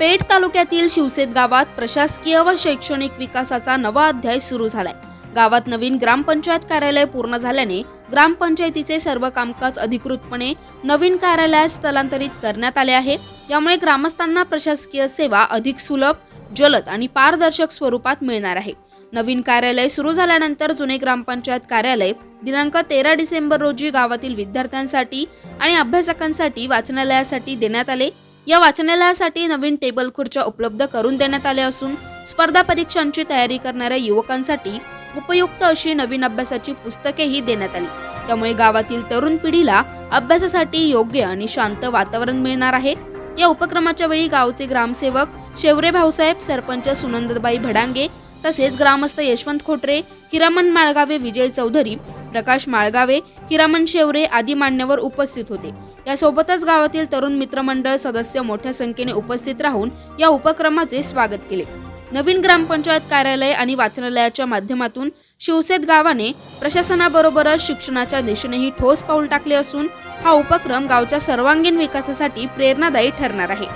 पेठ तालुक्यातील शिवसेत गावात प्रशासकीय व शैक्षणिक विकासाचा नवा अध्याय सुरू झालाय. गावात नवीन ग्रामपंचायत कार्यालय पूर्ण झाल्याने ग्रामपंचायतीचे सर्व कामकाज अधिकृतपणे नवीन कार्यालयात स्थलांतरित करण्यात आले आहे. यामुळे ग्रामस्थांना प्रशासकीय सेवा अधिक सुलभ जलद आणि पारदर्शक स्वरूपात मिळणार आहे. नवीन कार्यालय सुरू झाल्यानंतर जुने ग्रामपंचायत कार्यालय दिनांक तेरा डिसेंबर रोजी गावातील विद्यार्थ्यांसाठी आणि अभ्यासकांसाठी वाचनालयासाठी देण्यात आले. या वाचनालयासाठी नवीन टेबल खुर्च्या उपलब्ध करून देण्यात आल्या असून स्पर्धा परीक्षांची तयारी करणाऱ्या युवकांसाठी उपयुक्त अशी नवीन अभ्यासाची पुस्तकेही देण्यात आली. त्यामुळे गावातील तरुण पिढीला अभ्यासासाठी योग्य आणि शांत वातावरण मिळणार आहे. या उपक्रमाच्या वेळी गावचे ग्रामसेवक शेवरे भाऊसाहेब सरपंच सुनंदबाई भडांगे तसेच ग्रामस्थ यशवंत खोटरे हिरामन माळगावे विजय चौधरी प्रकाश माळगावे हिरामन शेवरे आदी मान्यवर उपस्थित होते. यासोबतच गावातील तरुण मित्रमंडळ सदस्य मोठ्या संख्येने उपस्थित राहून या उपक्रमाचे स्वागत केले. नवीन ग्रामपंचायत कार्यालय आणि वाचनालयाच्या माध्यमातून शिवसेत गावाने प्रशासनाबरोबरच शिक्षणाच्या दिशेनेही ठोस पाऊल टाकले असून हा उपक्रम गावच्या सर्वांगीण विकासासाठी प्रेरणादायी ठरणार आहे.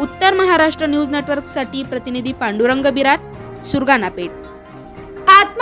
उत्तर महाराष्ट्र न्यूज नेटवर्कसाठी प्रतिनिधी पांडुरंग बिरार सुरगाणा